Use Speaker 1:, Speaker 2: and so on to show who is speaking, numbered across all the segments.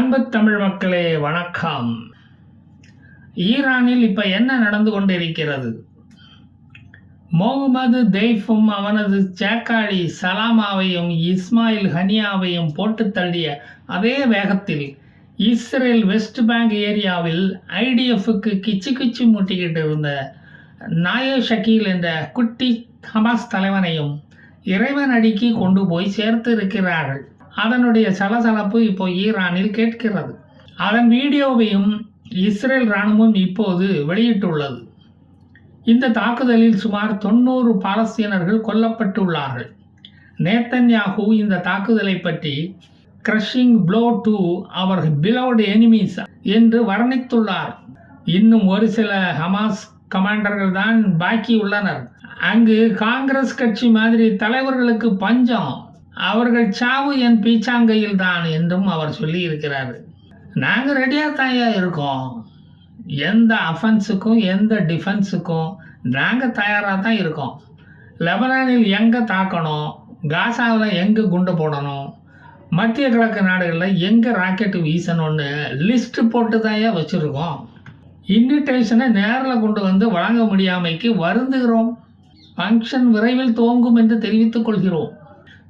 Speaker 1: அன்பு தமிழ் மக்களே வணக்கம். ஈரானில் இப்போ என்ன நடந்து கொண்டிருக்கிறது? முகமது தெய்ஃபும் அவனது சேக்காளி சலாமாவையும் இஸ்மாயில் ஹனியாவையும் போட்டு தள்ளிய அதே வேகத்தில் இஸ்ரேல் வெஸ்ட் பேங்க் ஏரியாவில் ஐடிஎஃப்க்கு கிச்சு கிச்சு மூட்டிக்கிட்டு இருந்த நாயோ ஷக்கீல் என்ற குட்டி ஹமாஸ் தலைவனையும் இறைவன் அடிக்கு கொண்டு போய் சேர்த்து இருக்கிறார்கள். அதனுடைய சலசலப்பு இப்போ ஈரானில் கேட்கிறது. அதன் வீடியோவையும் இஸ்ரேல் இராணுவம் இப்போது வெளியிட்டுள்ளது. இந்த தாக்குதலில் சுமார் தொண்ணூறு பாலஸ்தீனர்கள் கொல்லப்பட்டுள்ளார்கள். நேத்தன்யாகு இந்த தாக்குதலை பற்றி கிரஷிங் ப்ளோ டு அவர் பிலோட் எனிமீஸ் என்று வர்ணித்துள்ளார். இன்னும் ஒரு சில ஹமாஸ் கமாண்டர்கள் தான் பாக்கி உள்ளனர் அங்கு காங்கிரஸ் கட்சி மாதிரி தலைவர்களுக்கு பஞ்சம். அவர்கள் சாவு என் பீச்சாங்கையில் தான் என்றும் அவர் சொல்லி இருக்கிறார் நாங்கள் ரெடியாக தாயா இருக்கோம். எந்த அஃபென்ஸுக்கும் எந்த டிஃபென்ஸுக்கும் நாங்கள் தயாராக தான் இருக்கோம். லெபனானில் எங்கே தாக்கணும்? காசாவில் எங்கே குண்டு போடணும்? மத்திய கிழக்கு நாடுகளில் எங்கே ராக்கெட் வீசணும்னு லிஸ்ட்டு போட்டு தாயா வச்சுருக்கோம். இன்விடேஷனை நேரில் கொண்டு வந்து வழங்க முடியாமைக்கு வருந்துகிறோம். ஃபங்க்ஷன் விரைவில் துவங்கும் என்று தெரிவித்துக் கொள்கிறோம்.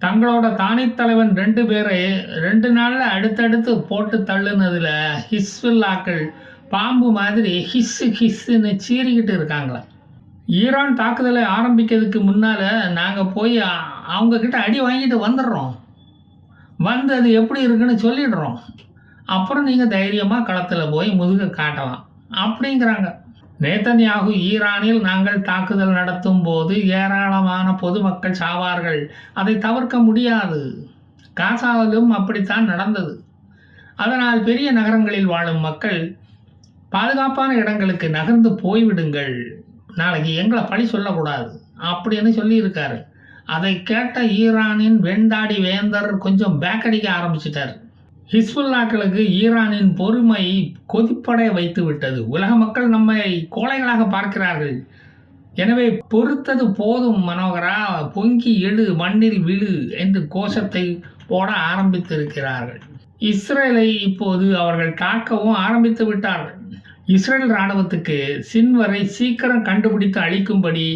Speaker 1: தங்களோட தானித் தலைவன் ரெண்டு பேரை ரெண்டு நாளில் அடுத்தடுத்து போட்டு தள்ளுனதில் ஹிஸ்வில்லாக்கள் பாம்பு மாதிரி ஹிஸ்ஸு ஹிஸ்ஸுன்னு சீறிக்கிட்டு இருக்காங்களா? ஈரான் தாக்குதலை ஆரம்பிக்கிறதுக்கு முன்னால் நாங்கள் போய் அவங்கக்கிட்ட அடி வாங்கிட்டு வந்துடுறோம். வந்து அது எப்படி இருக்குன்னு சொல்லிடுறோம். அப்புறம் நீங்கள் தைரியமாக களத்தில் போய் முதுக காட்டலாம். அப்படிங்கிறாங்க. நேத்தன்யாகு ஈரானில் நாங்கள் தாக்குதல் நடத்தும் போது ஏராளமான பொதுமக்கள் சாவார்கள். அதை தவிர்க்க முடியாது. காசாவிலும் அப்படித்தான் நடந்தது. அதனால் பெரிய நகரங்களில் வாழும் மக்கள் பாதுகாப்பான இடங்களுக்கு நகர்ந்து போய்விடுங்கள். நாளைக்கு எங்களை பழி சொல்லக்கூடாது. அப்படின்னு சொல்லியிருக்காரு. அதை கேட்ட ஈரானின் வெண்தாடி வேந்தர் கொஞ்சம் பேக்கடிக்க ஆரம்பிச்சிட்டார். ஹிஸ்புல்லாக்களுக்கு ஈரானின் பொறுமை கொதிப்படைய வைத்துவிட்டது. உலக மக்கள் நம்மை கோழைகளாக பார்க்கிறார்கள். எனவே பொறுத்தது போதும் மனோகரா. பொங்கி எழு மண்ணில் விழு என்று கோஷத்தை போட ஆரம்பித்திருக்கிறார்கள். இஸ்ரேலை இப்போது அவர்கள் தாக்கவும் ஆரம்பித்து விட்டார்கள். இஸ்ரேல் இராணுவத்துக்கு சின்வரை சீக்கிரம் கண்டுபிடித்து அழிக்கும்படி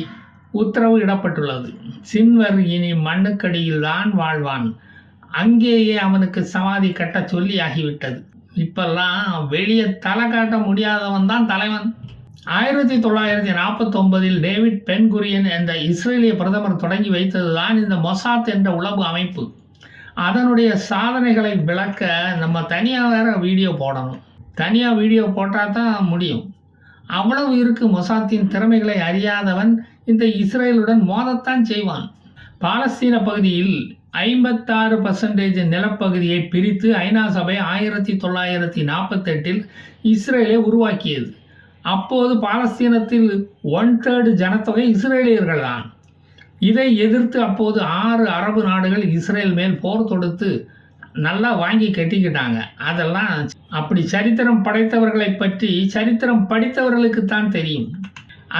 Speaker 1: உத்தரவு இடப்பட்டுள்ளது. சின்வர் இனி மண்ணுக்கடியில் தான் வாழ்வான். அங்கேயே அவனுக்கு சமாதி கட்ட சொல்லி ஆகிவிட்டது. இப்பெல்லாம் வெளியே தலை காட்ட முடியாதவன் தான் தலைவன். ஆயிரத்தி தொள்ளாயிரத்தி நாற்பத்தொன்பதில் டேவிட் பென்குரியன் என்ற இஸ்ரேலிய பிரதமர் தொடங்கி வைத்தது தான் இந்த மொசாத் என்ற உளவு அமைப்பு. அதனுடைய சாதனைகளை விளக்க நம்ம தனியாக வேறு வீடியோ போடணும். தனியாக வீடியோ போட்டால் தான் முடியும். அவ்வளவு இருக்கு மொசாத்தின் திறமைகளை அறியாதவன் இந்த இஸ்ரேலுடன் மோதத்தான் செய்வான். பாலஸ்தீன பகுதியில் ஐம்பத்தாறு பர்சன்டேஜ் நிலப்பகுதியை பிரித்து ஐநா சபை ஆயிரத்தி தொள்ளாயிரத்தி நாற்பத்தெட்டில் இஸ்ரேலை உருவாக்கியது. அப்போது பாலஸ்தீனத்தில் ஒன் தேர்டு ஜனத்தொகை இஸ்ரேலியர்கள் தான் இதை எதிர்த்து அப்போது ஆறு அரபு நாடுகள் இஸ்ரேல் மேல் போர் தொடுத்து நல்லா வாங்கி கட்டிக்கிட்டாங்க. அதெல்லாம் அப்படி சரித்திரம் படைத்தவர்களை பற்றி சரித்திரம் படித்தவர்களுக்கு தான் தெரியும்.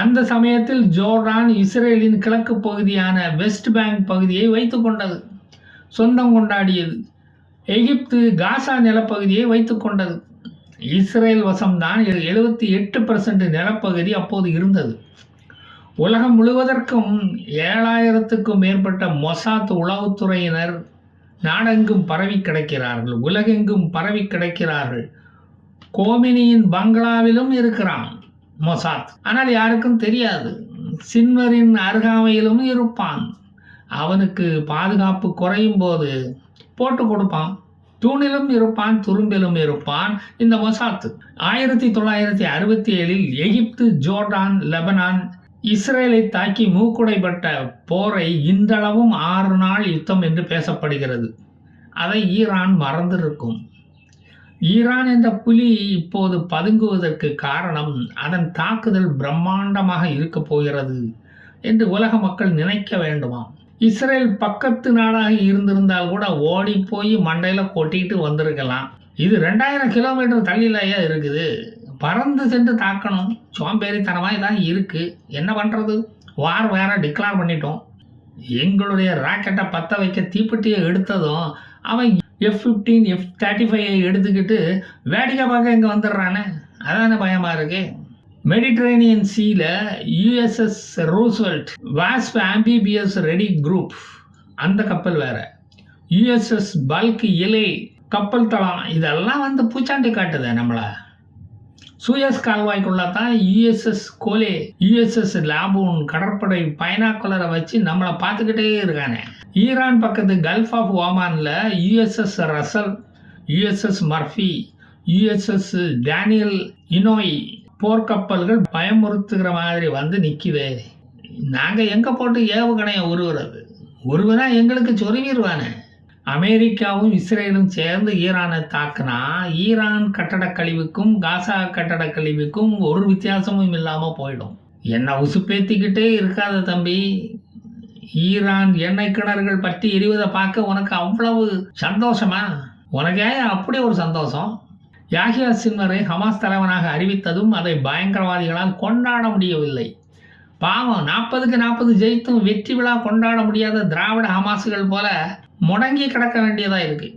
Speaker 1: அந்த சமயத்தில் ஜோர்டான் இஸ்ரேலின் கிழக்கு பகுதியான வெஸ்ட் பேங்க் பகுதியை வைத்து கொண்டது. சொந்தம் கொண்டாடியது. எகிப்து காசா நிலப்பகுதியை வைத்து கொண்டது. இஸ்ரேல் வசம்தான் எழுபத்தி எட்டு பர்சன்ட் நிலப்பகுதி அப்போது இருந்தது. உலகம் முழுவதற்கும் ஏழாயிரத்துக்கும் மேற்பட்ட மொசாத் உளவுத்துறையினர் நாடெங்கும் பரவி கிடக்கிறார்கள் உலகெங்கும் பரவி கிடக்கிறார்கள். கோமினியின் பங்களாவிலும் இருக்கிறான் மொசாத். ஆனால் யாருக்கும் தெரியாது. சின்வரின் அருகாமையிலும் இருப்பான். அவனுக்கு பாதுகாப்பு குறையும் போது போட்டு கொடுப்பான். தூணிலும் இருப்பான் துரும்பிலும் இருப்பான். இந்த மொசாத்து. ஆயிரத்தி தொள்ளாயிரத்தி அறுபத்தி ஏழில் எகிப்து ஜோர்டான் லெபனான் இஸ்ரேலை தாக்கி மூக்குடைப்பட்ட போரை இன்றளவும் ஆறு நாள் யுத்தம் என்று பேசப்படுகிறது. அதை ஈரான் மறந்திருக்கும். ஈரான் என்ற புலி இப்போது பதுங்குவதற்கு காரணம் அதன் தாக்குதல் பிரம்மாண்டமாக இருக்கப் போகிறது என்று உலக மக்கள் நினைக்க வேண்டுமாம். இஸ்ரேல் பக்கத்து நாடாக இருந்திருந்தால் கூட ஓடி போய் மண்டையில் கொட்டிட்டு வந்திருக்கலாம். இது ரெண்டாயிரம் கிலோமீட்டர் தள்ளிலையா இருக்குது. பறந்து சென்று தாக்கணும். சோம்பேறித்தனமாக தான் இருக்குது என்ன பண்ணுறது வார் வேற டிக்ளேர் பண்ணிட்டோம். எங்களுடைய ராக்கெட்டை பற்ற வைக்க தீப்பெட்டியை எடுத்ததும் அவன் F fifteen F thirty five எடுத்துக்கிட்டு வேடிக்கை பார்க்க இங்கே வந்துடுறானே. அதானே பயமாக இருக்கு? மெடிட்ரேனியன் சீல USS Roosevelt Wasp amphibious ready group அந்த கப்பல் வேற. யுஎஸ்எஸ் பல்க் இலை கப்பல் தளம் இதெல்லாம் வந்து பூச்சாண்டி காட்டுது நம்மளை. சூயஸ் கால்வாய்க்குள்ள தான் யுஎஸ்எஸ் கோலே யுஎஸ்எஸ் லாபூன் கடற்படை பைனாக்குலரை வச்சு நம்மளை பார்த்துக்கிட்டே இருக்கானே. ஈரான் பக்கத்து gulf of ஓமானில் USS Russell USS Murphy USS Daniel Inouye போர்க்கப்பல்கள் பயமுறுத்துகிற மாதிரி வந்து நிற்கிது நாங்கள் எங்கே போட்டு ஏவுகணையை உருவுறது? உருவனா எங்களுக்கு சொருவிடுவானே அமெரிக்காவும் இஸ்ரேலும் சேர்ந்து ஈரானை தாக்குனா ஈரான் கட்டடக் கழிவுக்கும் காசா கட்டடக் கழிவுக்கும் ஒரு வித்தியாசமும் இல்லாமல் போயிடும். என்ன உசுப்பேத்திக்கிட்டே இருக்காத தம்பி. ஈரான் எண்ணெய் கிணறுகள் பற்றி எரிவதை பார்க்க உனக்கு அவ்வளவு சந்தோஷமா? உனக்கே அப்படி ஒரு சந்தோஷம்? யாஹியா சின்வரை ஹமாஸ் தலைவனாக அறிவித்ததும் அதை பயங்கரவாதிகளால் கொண்டாட முடியவில்லை. பாவம் நாற்பதுக்கு நாற்பது ஜெயித்தும் வெற்றி விழா கொண்டாட முடியாத திராவிட ஹமாசுகள் போல முடங்கி கிடக்க வேண்டியதாக இருக்கு.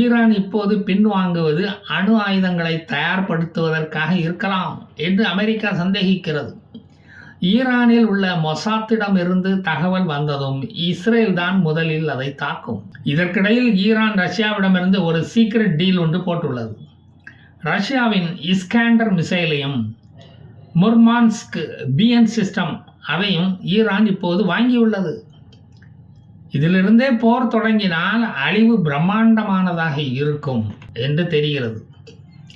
Speaker 1: ஈரான் இப்போது பின்வாங்குவது அணு ஆயுதங்களை தயார்படுத்துவதற்காக இருக்கலாம் என்று அமெரிக்கா சந்தேகிக்கிறது. ஈரானில் உள்ள மொசாத்திடம் இருந்து தகவல் வந்ததும் இஸ்ரேல் தான் முதலில் அதை தாக்கும். இதற்கிடையில் ஈரான் ரஷ்யாவிடமிருந்து ஒரு சீக்ரெட் டீல் ஒன்று போட்டுள்ளது. ரஷ்யாவின் இஸ்காண்டர் மிசைலையும் முர்மான்ஸ்க் பிஎன் சிஸ்டம் அதையும் ஈரான் இப்போது வாங்கியுள்ளது. இதிலிருந்தே போர் தொடங்கினால் அழிவு பிரம்மாண்டமானதாக இருக்கும் என்று தெரிகிறது.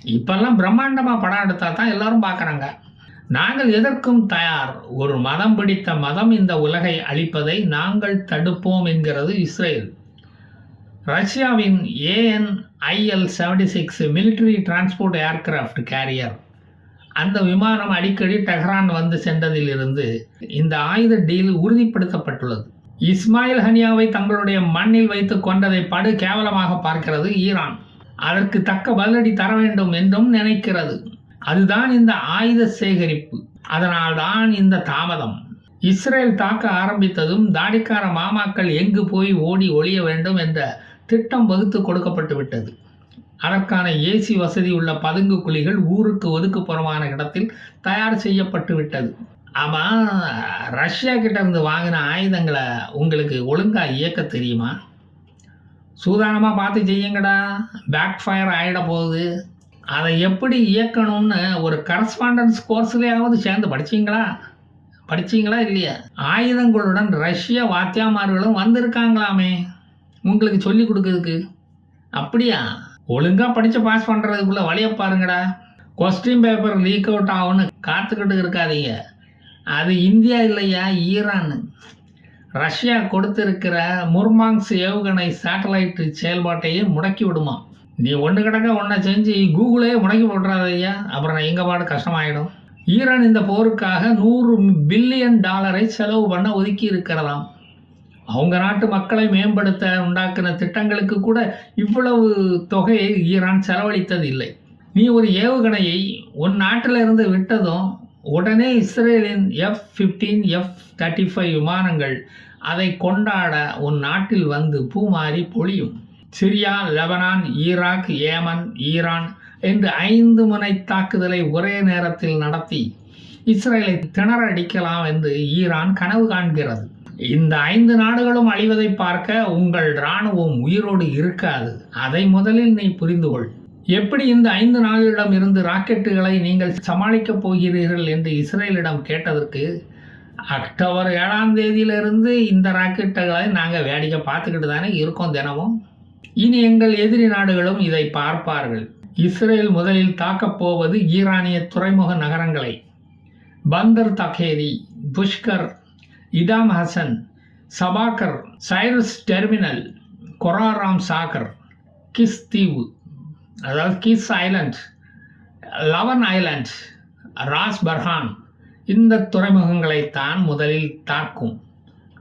Speaker 1: இப்பெல்லாம் பிரம்மாண்டமாக படம் எடுத்தா தான் எல்லாரும் பார்க்குறாங்க. நாங்கள் எதற்கும் தயார். ஒரு மதம் பிடித்த மதம் இந்த உலகை அழிப்பதை நாங்கள் தடுப்போம் என்கிறது இஸ்ரேல். ரஷ்யாவின் ANIL seventy six military transport aircraft carrier அந்த விமானம் அடிக்கடி டெஹ்ரான் வந்து சென்றதிலிருந்து இந்த ஆயுத டீல் உறுதிப்படுத்தப்பட்டுள்ளது. இஸ்மாயில் ஹனியாவை தங்களுடைய மண்ணில் வைத்து கொண்டதை படு கேவலமாக பார்க்கிறது ஈரான். அதற்கு தக்க பதிலடி தர வேண்டும் என்றும் நினைக்கிறது. அதுதான் இந்த ஆயுத சேகரிப்பு. அதனால்தான் இந்த தாமதம். இஸ்ரேல் தாக்க ஆரம்பித்ததும் தாடிக்கார மாமாக்கள் எங்கு போய் ஓடி ஒளிய வேண்டும் என்ற திட்டம் வகுத்து கொடுக்கப்பட்டு விட்டது. அதற்கான ஏசி வசதி உள்ள பதுங்கு குழிகள் ஊருக்கு ஒதுக்குப்புறமான இடத்தில் தயார் செய்யப்பட்டு விட்டது. ஆமாம் ரஷ்யா கிட்ட இருந்து வாங்கின ஆயுதங்களை உங்களுக்கு ஒழுங்காக இயக்க தெரியுமா? சூதானமாக பார்த்து செய்யுங்கடா. பேக் ஃபயர் ஆகிட போகுது. அதை எப்படி இயக்கணும்னு ஒரு கரஸ்பாண்டன்ஸ் கோர்ஸ்லேயாவது சேர்ந்து படிச்சீங்களா? படிச்சீங்களா இல்லையா? ஆயுதங்களுடன் ரஷ்ய வாத்தியாமார்களும் வந்திருக்காங்களாமே. உங்களுக்கு சொல்லி கொடுக்குறதுக்கு? அப்படியா? ஒழுங்காக படித்து பாஸ் பண்ணுறதுக்குள்ளே வழியை பாருங்கடா. கொஸ்டின் பேப்பர் லீக் அவுட் ஆகும்னு காத்துக்கிட்டு இருக்காதீங்க. அது இந்தியா இல்லையா? ஈரான் ரஷ்யா கொடுத்திருக்கிற முர்மாங்ஸ் ஏவுகணை சேட்டலைட் செயல்பாட்டையே முடக்கி விடுமா? நீ ஒன்று கிடக்க ஒன்றை செஞ்சு கூகுளே முடக்கி போட்டுறாத ஐயா. அப்புறம் எங்கள் பாடு கஷ்டமாயிடும். ஈரான் இந்த போருக்காக நூறு பில்லியன் டாலரை செலவு பண்ண ஒதுக்கி இருக்கிறதாம். அவங்க நாட்டு மக்களை மேம்படுத்த உண்டாக்கின திட்டங்களுக்கு கூட இவ்வளவு தொகையை ஈரான் செலவழித்தது இல்லை நீ ஒரு ஏவுகணையை உன் நாட்டில் இருந்து விட்டதும் உடனே இஸ்ரேலின் F fifteen F thirty five விமானங்கள் அதை கொண்டாட உன் நாட்டில் வந்து பூமாறி பொழியும். Syria Lebanon Iraq Yemen Iran என்று ஐந்து முனை தாக்குதலை ஒரே நேரத்தில் நடத்தி இஸ்ரேலை திணற அடிக்கலாம் என்று ஈரான் கனவு காண்கிறது. இந்த ஐந்து நாடுகளும் அழிவதை பார்க்க உங்கள் இராணுவம் உயிரோடு இருக்காது. அதை முதலில் நீ புரிந்து கொள். எப்படி இந்த ஐந்து நாடுகளிடம் இருந்து ராக்கெட்டுகளை நீங்கள் சமாளிக்கப் போகிறீர்கள் என்று இஸ்ரேலிடம் கேட்டதற்கு அக்டோபர் ஏழாம் தேதியிலிருந்து இந்த ராக்கெட்டுகளை நாங்கள் வேடிக்கை பார்த்துக்கிட்டு தானே இருக்கோம் தினமும். இனி எங்கள் எதிரி நாடுகளும் இதை பார்ப்பார்கள். இஸ்ரேல் முதலில் தாக்கப் போவது ஈரானிய துறைமுக நகரங்களை. Bandar Taheri Bushehr Imam Hassan Chabahar Cyrus terminal Khorramshahr Kish தீவு அதாவது Kish island Lavan island Ras Farhan இந்த துறைமுகங்களைத்தான் முதலில் தாக்கும்.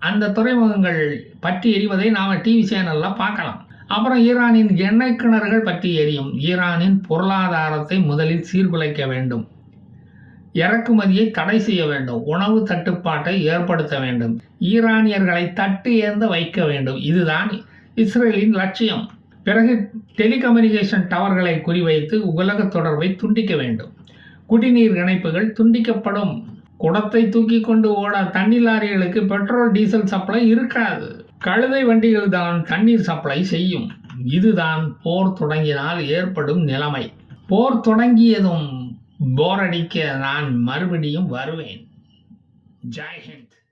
Speaker 1: அந்த துறைமுகங்கள் பற்றி எரிவதை நாம் டிவி சேனலில் பார்க்கலாம். அப்புறம் ஈரானின் எண்ணெய் கிணறுகள் பற்றி எரியும். ஈரானின் பொருளாதாரத்தை முதலில் சீர்குலைக்க வேண்டும். இறக்குமதியை தடை செய்ய வேண்டும். உணவு தட்டுப்பாட்டை ஏற்படுத்த வேண்டும். ஈரானியர்களை தட்டு ஏந்த வைக்க வேண்டும். இதுதான் இஸ்ரேலின் லட்சியம். பிறகு டெலிகம்யூனிகேஷன் டவர்களை குறிவைத்து உலக தொடர்பை துண்டிக்க வேண்டும். குடிநீர் இணைப்புகள் துண்டிக்கப்படும். குடத்தை தூக்கி கொண்டு ஓட தண்ணீர் லாரிகளுக்கு பெட்ரோல் டீசல் சப்ளை இருக்காது. கழுதை வண்டிகள் தான் தண்ணீர் சப்ளை செய்யும். இதுதான் போர் தொடங்கினால் ஏற்படும் நிலைமை. போர் தொடங்கியதும் போர் அடிக்க நான் மறுபடியும் வருவேன். ஜெய்ஹிந்த்